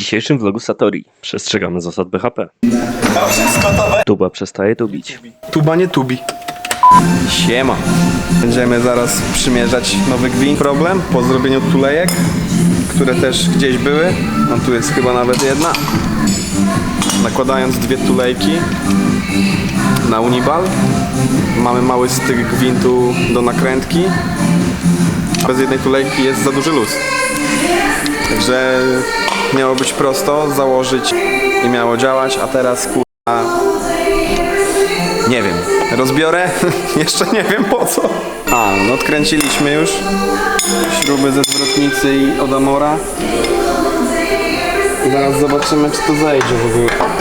dzisiejszym vlogu Satori przestrzegamy zasad BHP. Tuba przestaje tubić. Tuba nie tubi. Siema. Będziemy zaraz przymierzać nowy gwint. Problem po zrobieniu tulejek, które też gdzieś były. No tu jest chyba nawet jedna. Nakładając dwie tulejki na unibal. Mamy mały styk gwintu do nakrętki. Bez jednej tulejki jest za duży luz. Także miało być prosto, założyć i miało działać, a teraz kurwa nie wiem. Rozbiorę? Jeszcze nie wiem po co. A, no odkręciliśmy już śruby ze zwrotnicy i od Amora. Zaraz zobaczymy, czy to zejdzie w ogóle.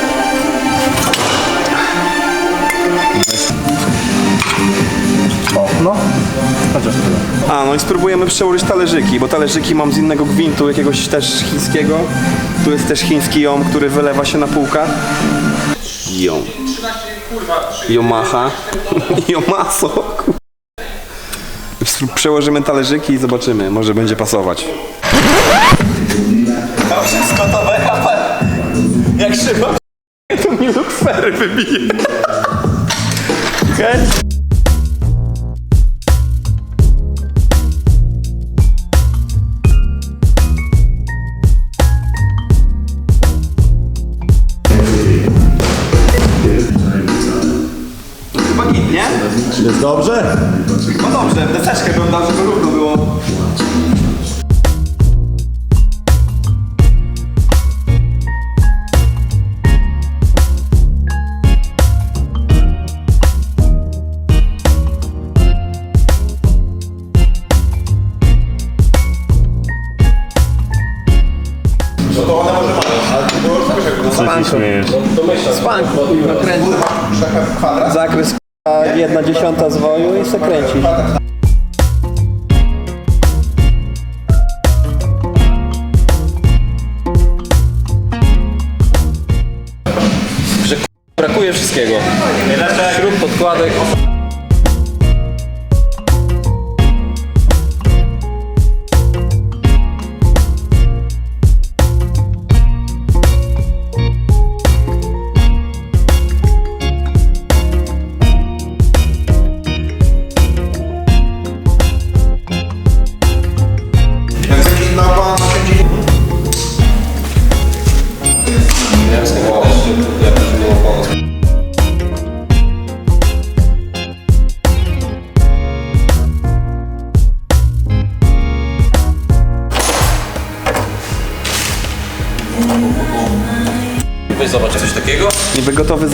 A, no i spróbujemy przełożyć talerzyki, bo talerzyki mam z innego gwintu, jakiegoś też chińskiego. Tu jest też chiński ją, który wylewa się na półkach. Ją. Yomaha. Yomaso. kur- Przełożymy talerzyki i zobaczymy, może będzie pasować. To wszystko to. Jak szyba. To mi lukwery wybije. Okej? Dobrze?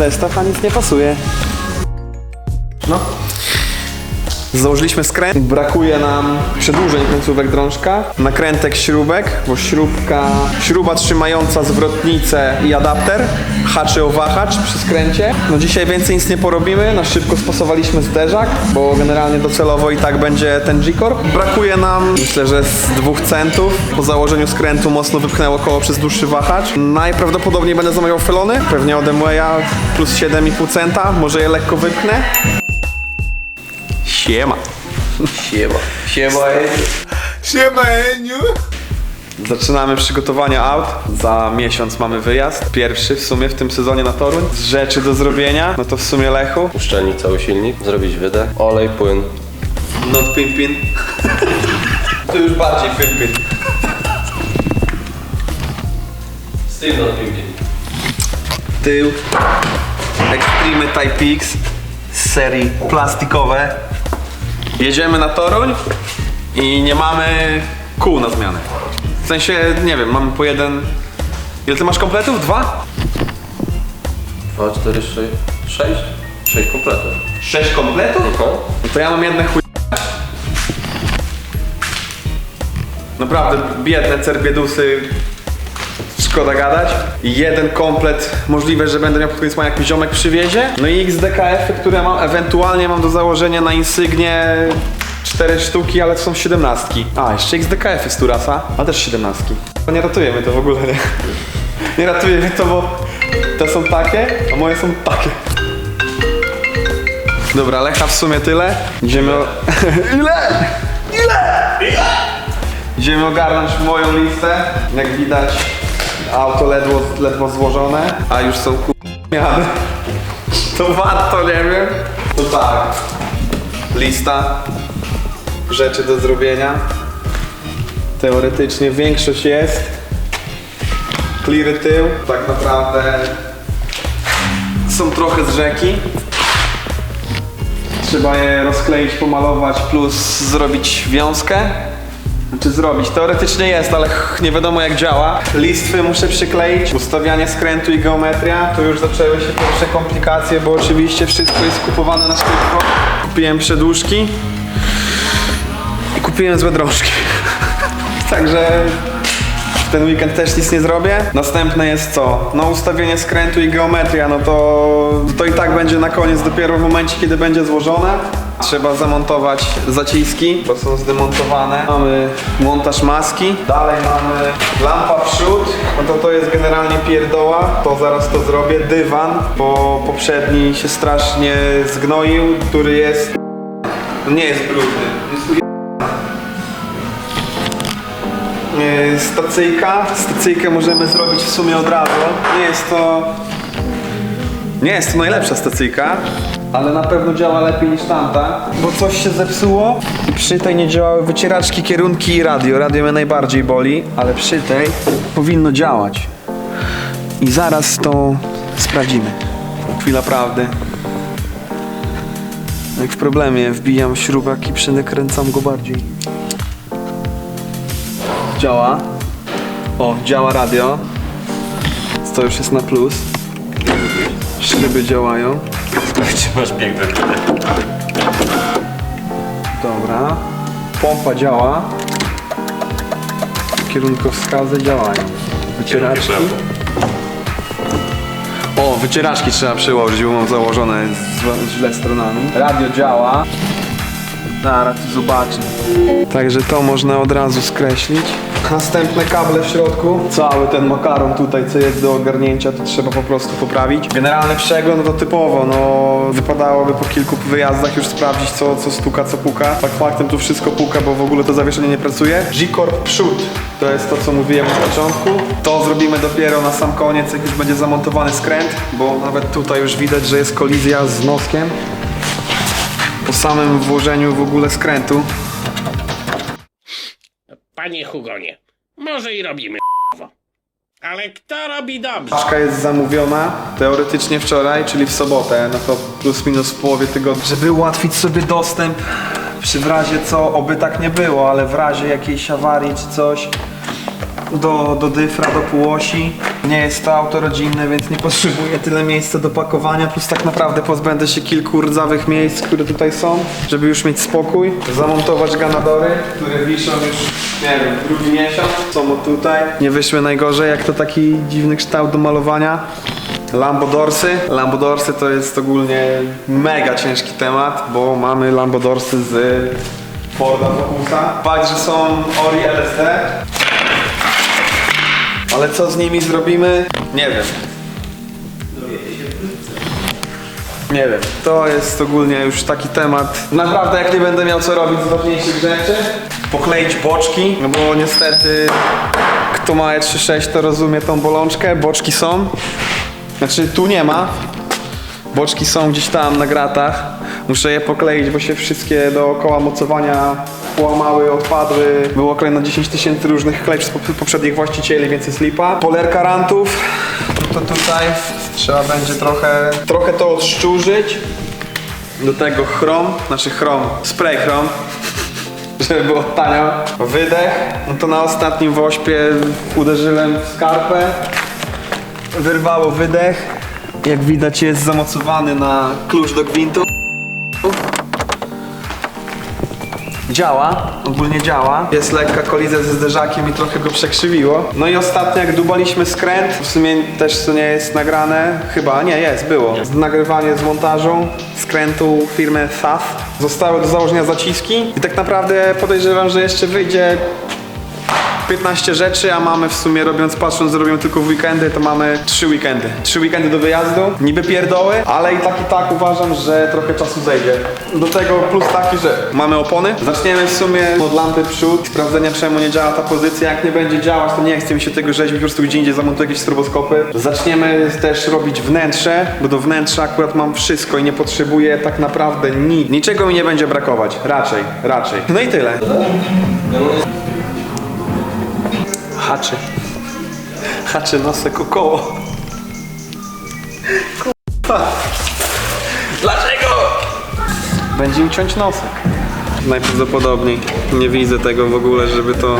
Zestaw, a nic nie pasuje. No. Założyliśmy skręt. Brakuje nam przedłużeń końcówek drążka, nakrętek śrubek, bo śrubka, śruba trzymająca zwrotnicę i adapter haczy o wahacz przy skręcie. No dzisiaj więcej nic nie porobimy, na szybko spasowaliśmy zderzak, bo generalnie docelowo i tak będzie ten G-Corp. Brakuje nam, myślę, że z dwóch centów. Po założeniu skrętu mocno wypchnęło koło przez dłuższy wahacz. Najprawdopodobniej będę zamawiał felony, pewnie ode Mwaya plus 7,5 centa, może je lekko wypchnę. Siema. Siema. Siema, ej. Siema, Eniu! Zaczynamy przygotowania aut. Za miesiąc mamy wyjazd. Pierwszy w sumie w tym sezonie na Toruń. Z rzeczy do zrobienia, no to w sumie Lechu. Uszczelnić cały silnik, zrobić wydech, olej, płyn. Not Pimpin. to już bardziej Pimpin. Z tym not pimpin. Tył. Extreme Type X z serii plastikowe. Jedziemy na Toruń i nie mamy kół na zmianę. W sensie, nie wiem, mamy po jeden... Ile ty masz kompletów? Dwa? 2, 4, 6, 6? 6 kompletów. Sześć kompletów? Mhm. No to ja mam jedne chuj... Naprawdę biedne cerbiedusy. Szkoda gadać. Jeden komplet, możliwe, że będę miał pod koniec maja jakiś ziomek przywiezie. No i XDKF, które mam, ewentualnie mam do założenia na Insygnie cztery sztuki, ale to są siedemnastki. A, jeszcze XDKF jest tu rasa, a też siedemnastki. Nie ratuje mnie to w ogóle, nie? Nie ratuje mnie to, bo te są takie, a moje są takie. Dobra, Lecha w sumie tyle. Idziemy o... Ile? Ile? Idziemy ogarnąć moją listę. Jak widać auto ledwo, ledwo złożone, a już są miany. To warto, nie wiem. To tak. Lista rzeczy do zrobienia. Teoretycznie większość jest. Cleary tył, tak naprawdę są trochę z rzeki. Trzeba je rozkleić, pomalować, plus zrobić wiązkę. Czy zrobić? Teoretycznie jest, ale nie wiadomo jak działa. Listwy muszę przykleić, ustawianie skrętu i geometria. Tu już zaczęły się pierwsze komplikacje, bo oczywiście wszystko jest kupowane na szybko. Kupiłem przedłużki kupiłem złe drążki. Także w ten weekend też nic nie zrobię. Następne jest co? No ustawienie skrętu i geometria, no to, to i tak będzie na koniec dopiero w momencie, kiedy będzie złożone. Trzeba zamontować zaciski, bo są zdemontowane. Mamy montaż maski. Dalej mamy lampa przód. No to to jest generalnie pierdoła. To zaraz to zrobię. Dywan, bo poprzedni się strasznie zgnoił, który jest... No nie jest brudny. Stacyjka. Stacyjkę możemy zrobić w sumie od razu. Nie jest to... Nie jest to najlepsza stacyjka, ale na pewno działa lepiej niż tamta, bo coś się zepsuło i przy tej nie działały wycieraczki, kierunki i radio. Radio mnie najbardziej boli, ale przy tej powinno działać. I zaraz to sprawdzimy. Chwila prawdy. Jak w problemie wbijam śrubak i przekręcam go bardziej. Działa. O, działa radio. To już jest na plus. Szyby działają. Czy masz bieg. Dobra. Pompa działa. Kierunkowskazy działają. Wycieraczki. O, wycieraczki trzeba przyłożyć, bo mam założone z, źle stronami. Radio działa. Zaraz zobaczę. Także to można od razu skreślić. Następne kable w środku. Cały ten makaron tutaj, co jest do ogarnięcia, to trzeba po prostu poprawić. Generalny przegląd to typowo, no wypadałoby po kilku wyjazdach już sprawdzić, co, co stuka, co puka. Fakt faktem tu wszystko puka, bo w ogóle to zawieszenie nie pracuje. G-Corp przód, to jest to, co mówiłem na początku. To zrobimy dopiero na sam koniec, jak już będzie zamontowany skręt, bo nawet tutaj już widać, że jest kolizja z noskiem samym włożeniu w ogóle skrętu. Panie Hugonie, może i robimy. Ale kto robi dobrze? Paczka jest zamówiona teoretycznie wczoraj, czyli w sobotę, no to plus minus w połowie tygodnia. Żeby ułatwić sobie dostęp przy w razie co, oby tak nie było, ale w razie jakiejś awarii czy coś do, do dyfra, do półosi. Nie jest to auto rodzinne, więc nie potrzebuje tyle miejsca do pakowania, plus tak naprawdę pozbędę się kilku rdzawych miejsc, które tutaj są, żeby już mieć spokój. Zamontować ganadory, które wiszą już, nie wiem, drugi miesiąc. Są tutaj. Nie wyszły najgorzej, jak to taki dziwny kształt do malowania. Lambodorsy. Lambodorsy to jest ogólnie mega ciężki temat, bo mamy Lambodorsy z Forda Focusa. Fakt, że są Ori LSD, ale co z nimi zrobimy? Nie wiem. Nie wiem. To jest ogólnie już taki temat. Naprawdę jak nie będę miał co robić z ważniejszych rzeczy, pokleić boczki, no bo niestety kto ma E36 to rozumie tą bolączkę. Boczki są. Znaczy tu nie ma. Boczki są gdzieś tam na gratach. Muszę je pokleić, bo się wszystkie dookoła mocowania połamały, odpadły. Było klej na 10 tysięcy różnych klej przez pop- poprzednich właścicieli, więc jest lipa. Polerka rantów. To tutaj trzeba będzie trochę, trochę to odszczurzyć. Do tego chrom, znaczy chrom, spray chrom, żeby było tanio. Wydech, no to na ostatnim wośpie uderzyłem w skarpę wyrwało wydech. Jak widać jest zamocowany na klucz do gwintu. Działa, ogólnie działa. Jest lekka kolizja ze zderzakiem i trochę go przekrzywiło. No i ostatnio jak dubaliśmy skręt, w sumie też to nie jest nagrane, chyba, nie, jest, było. Nagrywanie z montażu skrętu firmy SAS. Zostały do założenia zaciski i tak naprawdę podejrzewam, że jeszcze wyjdzie 15 rzeczy, a mamy w sumie robiąc, patrząc, robią tylko w weekendy, to mamy 3 weekendy. 3 weekendy do wyjazdu, niby pierdoły, ale i tak i tak uważam, że trochę czasu zejdzie. Do tego plus taki, że mamy opony. Zaczniemy w sumie od lampy przód, sprawdzenia czemu nie działa ta pozycja. Jak nie będzie działać, to nie chcę mi się tego rzeźbić, po prostu gdzie indziej zamontuję jakieś stroboskopy. Zaczniemy też robić wnętrze, bo do wnętrza akurat mam wszystko i nie potrzebuję tak naprawdę nic. Niczego mi nie będzie brakować. Raczej, raczej. No i tyle. Haczy. Haczy nosek o koło. Kurwa. Dlaczego? Będzie im ciąć nosek. Najprawdopodobniej nie widzę tego w ogóle, żeby to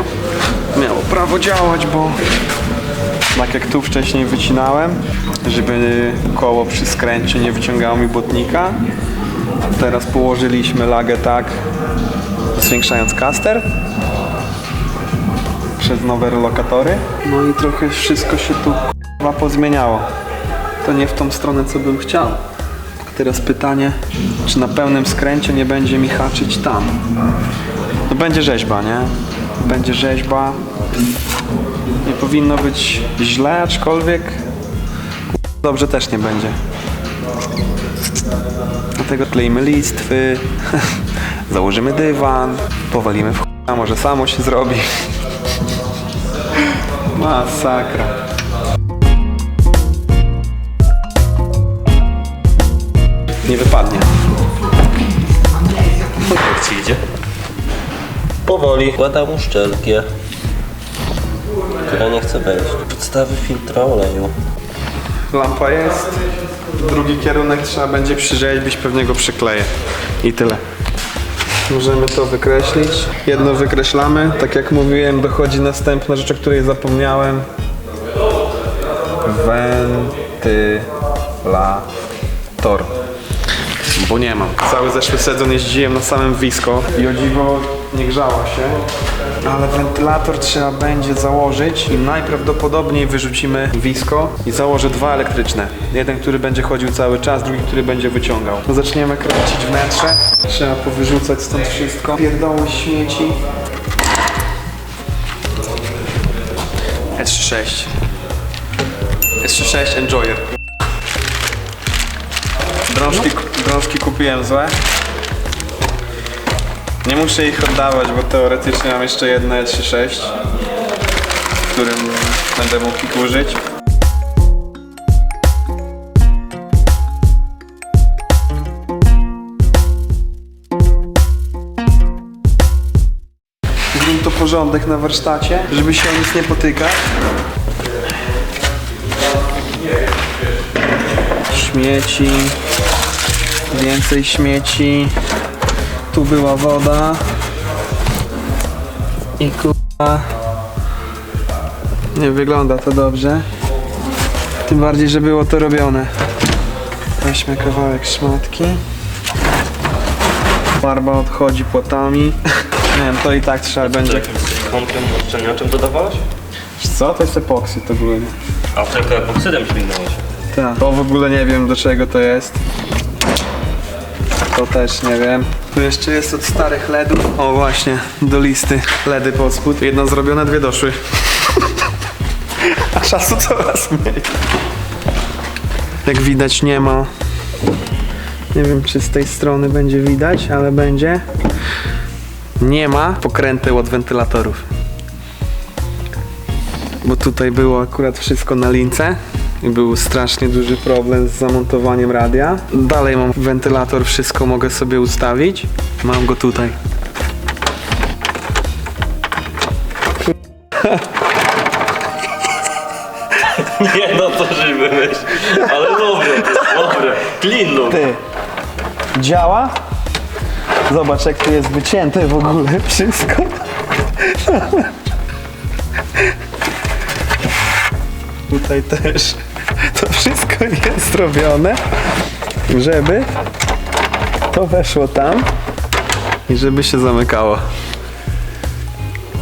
miało prawo działać, bo tak jak tu wcześniej wycinałem, żeby koło przy skręcie nie wyciągało mi botnika. Teraz położyliśmy lagę tak, zwiększając kaster przez nowe relokatory. No i trochę wszystko się tu k***a pozmieniało. To nie w tą stronę, co bym chciał. Teraz pytanie, czy na pełnym skręcie nie będzie mi haczyć tam? No będzie rzeźba, nie? Będzie rzeźba. Nie powinno być źle, aczkolwiek dobrze też nie będzie. Dlatego kleimy listwy, założymy dywan, powalimy w ch***, może samo się zrobi. Masakra. Nie wypadnie. Jak ci idzie? Powoli. Wkładam uszczelkę, która nie chce wejść. Podstawy filtra oleju. Lampa jest. Drugi kierunek trzeba będzie przyrzeźbić, pewnie go przykleję. I tyle. Możemy to wykreślić. Jedno wykreślamy. Tak jak mówiłem, dochodzi następna rzecz, o której zapomniałem. Wentylator. Bo nie mam. Cały zeszły sezon jeździłem na samym wisko i o dziwo nie grzała się. Ale wentylator trzeba będzie założyć i najprawdopodobniej wyrzucimy wisko i założę dwa elektryczne. Jeden, który będzie chodził cały czas, drugi, który będzie wyciągał. No zaczniemy kręcić wnętrze. Trzeba powyrzucać stąd wszystko. Pierdoły śmieci. S36. S36 Enjoyer. Drążki, drążki kupiłem złe. Nie muszę ich oddawać, bo teoretycznie mam jeszcze jedno E36, którym będę mógł ich użyć. To porządek na warsztacie, żeby się o nic nie potykać. Śmieci. Więcej śmieci. Tu była woda. I kurwa. Nie wygląda to dobrze. Tym bardziej, że było to robione. Weźmy kawałek szmatki. Farba odchodzi płotami. Nie wiem, to i tak trzeba będzie. Kątem odczerniaczem dodawałeś? Wiesz Co? To jest epoksyd ogólnie. A tylko epoksydem śmignąłeś. Tak. To w ogóle nie wiem do czego to jest. To też nie wiem. Tu jeszcze jest od starych LEDów. O właśnie, do listy. LEDy pod spód. Jedno zrobione, dwie doszły. A czasu coraz mniej. Jak widać nie ma. Nie wiem czy z tej strony będzie widać, ale będzie. Nie ma pokręteł od wentylatorów bo tutaj było akurat wszystko na lince i był strasznie duży problem z zamontowaniem radia. Dalej mam wentylator, wszystko mogę sobie ustawić. Mam go tutaj. Nie no, to żeś wymyśl. Ale dobre, dobre. Clean look. Ty. Działa? Zobacz jak tu jest wycięte w ogóle wszystko. Tutaj też wszystko jest zrobione, żeby to weszło tam i żeby się zamykało.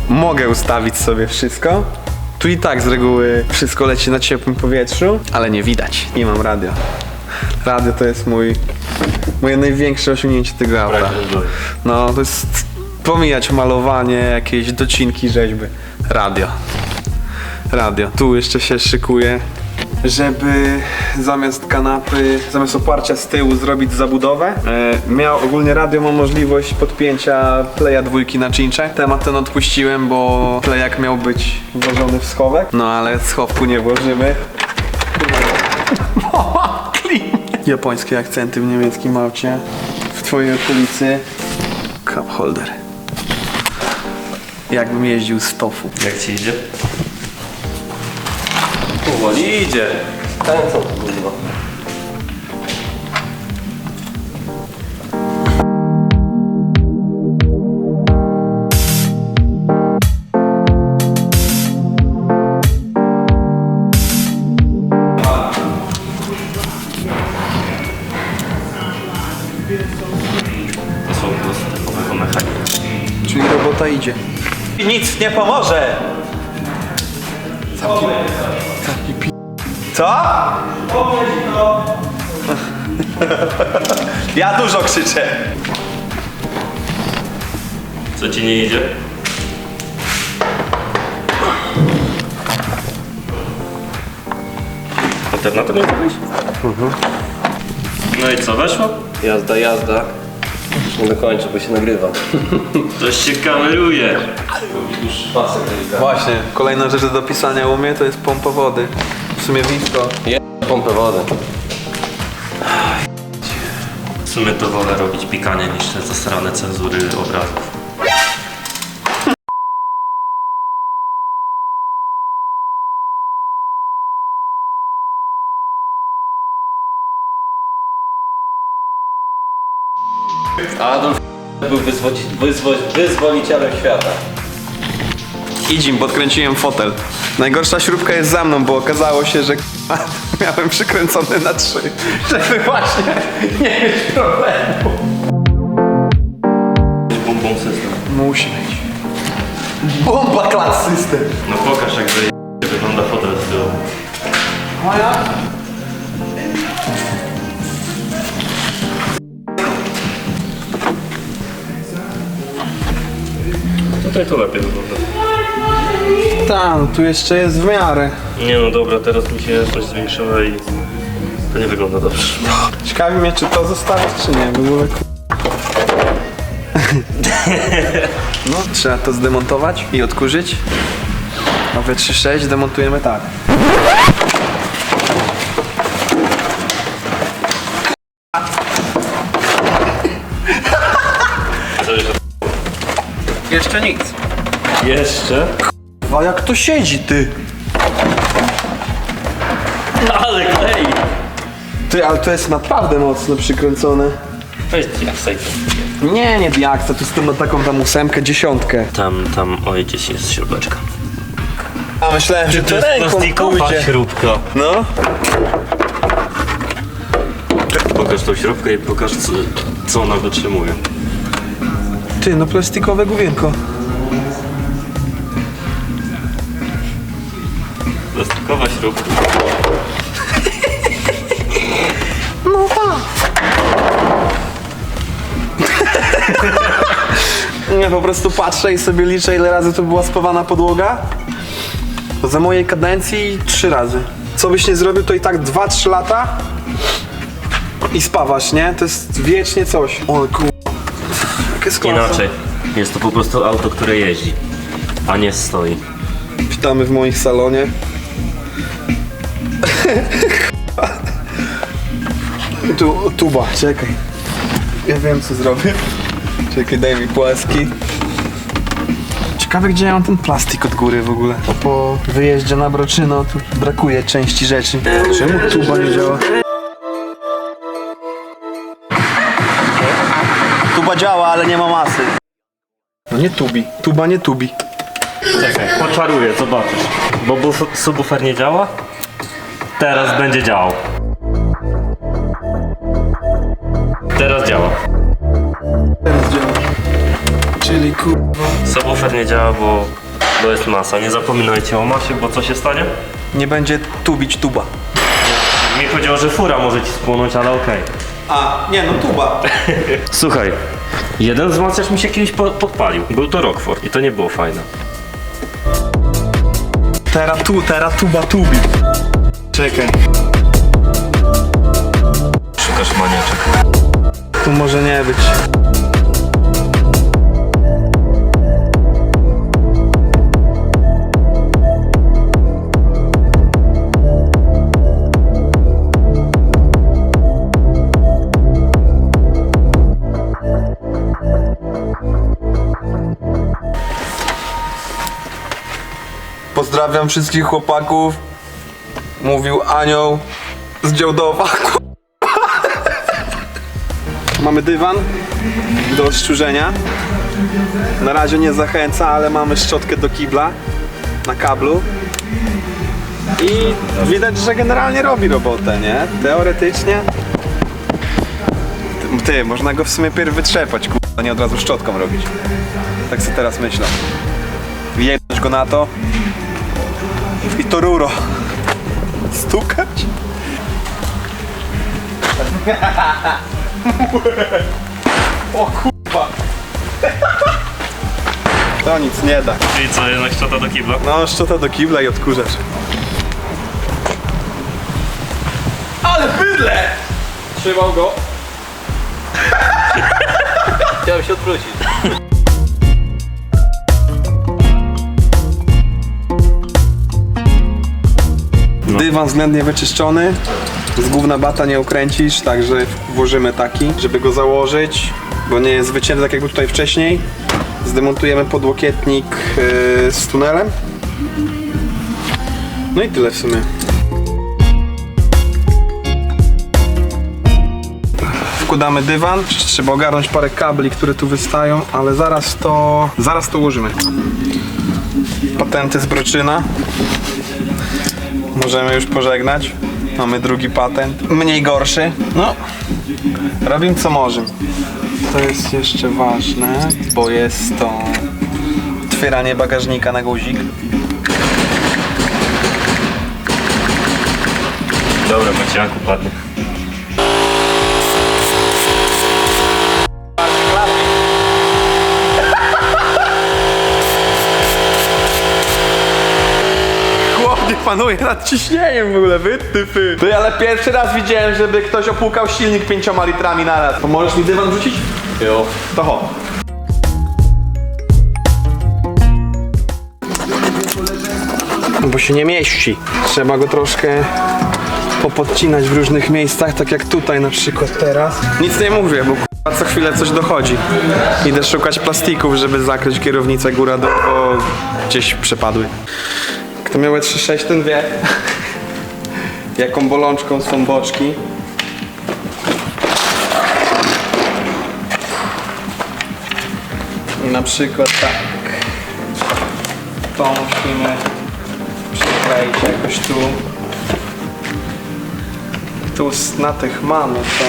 Mogę ustawić sobie wszystko. Tu i tak z reguły wszystko leci na ciepłym powietrzu, ale nie widać. Nie mam radia. Radio to jest mój, moje największe osiągnięcie tego auta. No, to jest pomijać malowanie, jakieś docinki, rzeźby. Radio. Radio. Tu jeszcze się szykuje, żeby zamiast kanapy, zamiast oparcia z tyłu zrobić zabudowę. E, miał ogólnie radio ma możliwość podpięcia playa dwójki na czyncze. Temat ten odpuściłem, bo playak miał być włożony w schowek. No ale schowku nie włożymy. Japońskie akcenty w niemieckim aucie. W twojej okolicy cup holder. Jakbym jeździł z tofu. Jak ci idzie? Powoli idzie. Ten co to kurwa. To są mechanika. Czyli robota idzie. Nic nie pomoże! Co? Ja dużo krzyczę. Co ci nie idzie? Alternatyw nie zrobić? No i co, weszło? Jazda, jazda. Nie dokończę, bo się nagrywa. Coś się kameruje. Właśnie, kolejna rzecz do pisania u mnie to jest pompa wody. W sumie wisto. Je... pompę wody. W sumie to wolę robić pikanie niż te zasrane cenzury obrazów. Adolf był wyzwoci... wyzwo... wyzwolicielem świata. Idzim, podkręciłem fotel. Najgorsza śrubka jest za mną, bo okazało się, że miałem przykręcony na trzy. Żeby właśnie nie mieć problemu. Bum system. Musi być. Bomba klas system. No pokaż jak zaje- wygląda fotel z tyłu. Tutaj to lepiej wygląda. Tam, tu jeszcze jest w miarę. Nie no dobra, teraz mi się jasność zwiększyła i to nie wygląda dobrze. Ciekawi mnie, czy to zostawić, czy nie. By było ku- No, trzeba to zdemontować i odkurzyć. A w 3.6 demontujemy tak. Co jeszcze? Jeszcze nic. Jeszcze? A jak to siedzi, ty? Ale klei! Ty, ale to jest naprawdę mocno przykręcone. Weź jak sajt. Nie, nie diaksa, z tym na taką tam ósemkę, dziesiątkę. Tam, tam, oj, gdzieś jest śrubeczka. A myślałem, że to ręką plastikowa pójdzie. śrubka. No. Pokaż tą śrubkę i pokaż co, co ona wytrzymuje. Ty, no plastikowe główienko. Plastikowa śrubka. Ja po prostu patrzę i sobie liczę, ile razy to była spawana podłoga. Za mojej kadencji trzy razy. Co byś nie zrobił, to i tak 2-3 lata i spawasz, nie? To jest wiecznie coś. O kur... Jakie. Inaczej. Jest to po prostu auto, które jeździ, a nie stoi. Witamy w moich salonie. tu, tuba, czekaj. Ja wiem co zrobię. Czekaj, daj mi płaski. Ciekawe gdzie ja mam ten plastik od góry w ogóle. To po wyjeździe na Broczyno tu brakuje części rzeczy. Czemu tuba nie działa? Tuba działa, ale nie ma masy. No nie tubi. Tuba nie tubi. Czekaj, poczaruję, zobaczysz. Bo subwoofer nie działa? Teraz będzie działał. Teraz działa. Teraz działa. Czyli kurwa. Subwoofer nie działa, bo, bo jest masa. Nie zapominajcie o masie, bo co się stanie? Nie będzie tubić tuba. Mi chodziło, że fura może ci spłonąć, ale okej. A, nie no tuba. Słuchaj, jeden wzmacniacz mi się kiedyś po- podpalił. Był to Rockford i to nie było fajne. Teraz tu, teraz tuba tubi. Czekaj. Szukasz maniaczek. Tu może nie być. Pozdrawiam wszystkich chłopaków. Mówił anioł z Działdowa. Mamy dywan do szczurzenia. Na razie nie zachęca, ale mamy szczotkę do kibla na kablu. I widać, że generalnie robi robotę, nie? Teoretycznie. Ty, ty można go w sumie pierw wytrzepać, a nie od razu szczotką robić. Tak sobie teraz myślę. Jedź go na to i to ruro. Stukać? O kurwa. To nic nie da. Czyli co, jednak szczota do kibla? No, szczota do kibla i odkurzacz. Ale bydle! Trzymał go. Chciałem się odwrócić. Dywan względnie wyczyszczony. Z gówna bata nie ukręcisz, także włożymy taki, żeby go założyć, bo nie jest wycięty tak jakby tutaj wcześniej. Zdemontujemy podłokietnik yy, z tunelem. No i tyle w sumie. Wkładamy dywan, trzeba ogarnąć parę kabli, które tu wystają, ale zaraz to, zaraz to ułożymy. Patenty z Broczyna. Możemy już pożegnać. Mamy drugi patent. Mniej gorszy. No, robimy co możemy. To jest jeszcze ważne, bo jest to otwieranie bagażnika na guzik. Dobra, Macianku padnie. Chłopie panuje nad ciśnieniem w ogóle, wy typy. Ty, ale pierwszy raz widziałem, żeby ktoś opłukał silnik pięcioma litrami na raz. Pomożesz mi dywan wrzucić? Jo. To ho. Bo się nie mieści. Trzeba go troszkę popodcinać w różnych miejscach, tak jak tutaj na przykład teraz. Nic nie mówię, bo k***a, co chwilę coś dochodzi. Idę szukać plastików, żeby zakryć kierownicę góra dół, bo gdzieś przepadły. Kto miał 3.6 ten wie, jaką bolączką są boczki. Na przykład tak. To musimy przykleić jakoś tu. Tu na tych mamy to.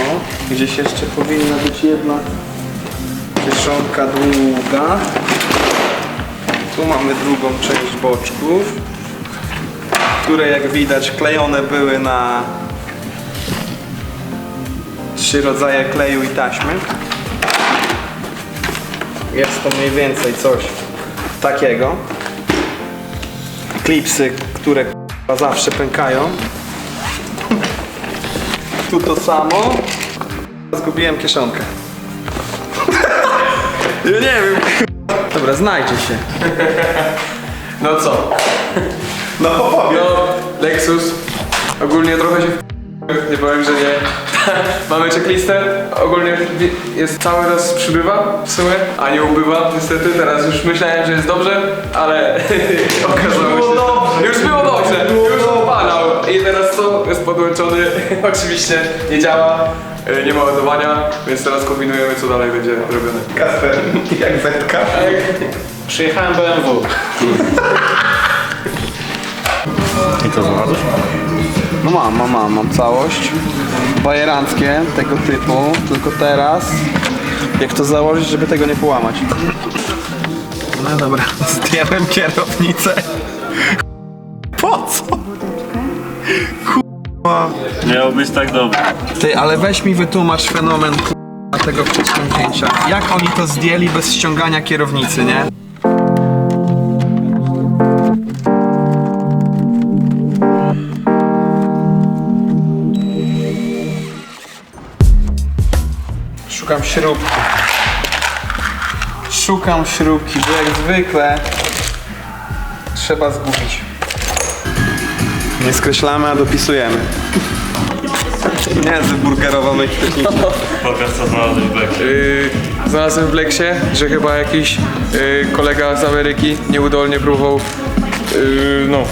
Gdzieś jeszcze powinna być jedna kieszonka długa. Tu mamy drugą część boczków, które jak widać klejone były na trzy rodzaje kleju i taśmy. Jest to mniej więcej coś takiego. Klipsy, które zawsze pękają. Tu to samo. Zgubiłem kieszonkę. Ja nie wiem. Dobra, znajdzie się. No co? No powiem. No, Lexus. Ogólnie trochę się w- nie powiem, że nie. Mamy checklistę. Ogólnie wi- jest cały raz przybywa w sumie, a nie ubywa niestety. Teraz już myślałem, że jest dobrze, ale okazało się. dobrze. Już było dobrze. Już opadał. I teraz co? Jest podłączony. Oczywiście nie działa. y, Nie ma ładowania, więc teraz kombinujemy co dalej będzie robione. Kasper, jak Zetka. Przyjechałem BMW. I co znalazłeś? No mam, mam, mam, mam całość. Bajeranckie tego typu, tylko teraz jak to założyć, żeby tego nie połamać. No dobra, zdjąłem kierownicę. Po co? Kurwa. Miało być tak dobrze. Ty, ale weź mi wytłumacz fenomen kurwa, tego przedsięwzięcia. Jak oni to zdjęli bez ściągania kierownicy, nie? Szukam śrubki. Szukam śrubki, bo jak zwykle trzeba zgubić. Nie skreślamy, a dopisujemy. Nie, z burgerowa myśl techniczna. Pokaż co znalazłeś w Blacksie. Yy, znalazłem w Blacksie, że chyba jakiś yy, kolega z Ameryki nieudolnie próbował yy, no,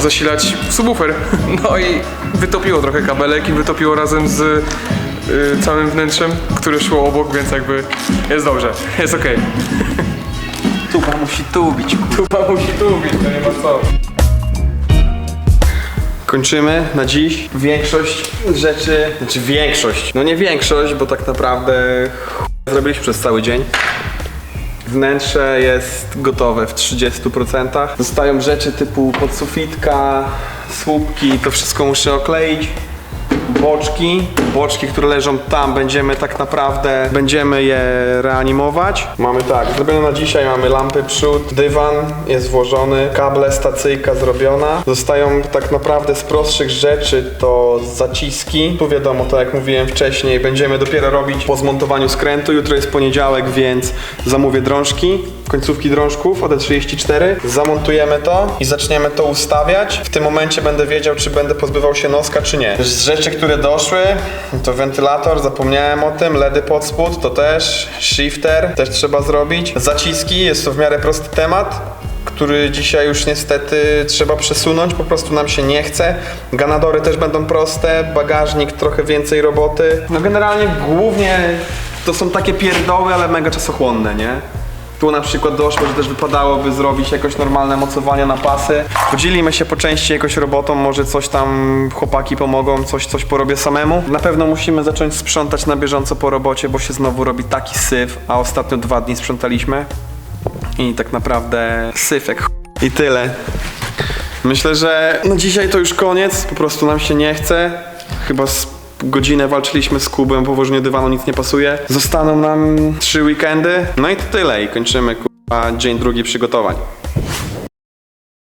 zasilać subwoofer. No i wytopiło trochę kabelek i wytopiło razem z yy, całym wnętrzem, które szło obok, więc jakby jest dobrze, jest okej. Tuba musi tubić. Tuba musi tubić, to nie ma co. Kończymy na dziś. Większość rzeczy, znaczy większość, no nie większość, bo tak naprawdę chuj zrobiliśmy przez cały dzień. Wnętrze jest gotowe w 30%. Zostają rzeczy typu podsufitka, słupki, to wszystko muszę okleić. Boczki, boczki, które leżą tam, będziemy tak naprawdę, będziemy je reanimować. Mamy tak, zrobione na dzisiaj, mamy lampy przód, dywan jest włożony, kable, stacyjka zrobiona. Zostają tak naprawdę z prostszych rzeczy to zaciski. Tu wiadomo, tak jak mówiłem wcześniej, będziemy dopiero robić po zmontowaniu skrętu. Jutro jest poniedziałek, więc zamówię drążki, końcówki drążków OD34. Zamontujemy to i zaczniemy to ustawiać. W tym momencie będę wiedział, czy będę pozbywał się noska, czy nie. Z rzeczy, które doszły, to wentylator, zapomniałem o tym, LEDy pod spód, to też, shifter też trzeba zrobić. Zaciski, jest to w miarę prosty temat który dzisiaj już niestety trzeba przesunąć, po prostu nam się nie chce. Ganadory też będą proste, bagażnik trochę więcej roboty. No generalnie głównie to są takie pierdoły, ale mega czasochłonne, nie? Tu na przykład doszło, że też wypadałoby zrobić jakoś normalne mocowanie na pasy. Podzielimy się po części jakoś robotą, może coś tam chłopaki pomogą, coś, coś porobię samemu. Na pewno musimy zacząć sprzątać na bieżąco po robocie, bo się znowu robi taki syf, a ostatnio dwa dni sprzątaliśmy. I tak naprawdę syf jak ch- I tyle. Myślę, że no dzisiaj to już koniec, po prostu nam się nie chce. Chyba godzinę walczyliśmy z Kubem, położeniu dywanu nic nie pasuje. Zostaną nam trzy weekendy, no i to tyle i kończymy kurwa dzień drugi przygotowań.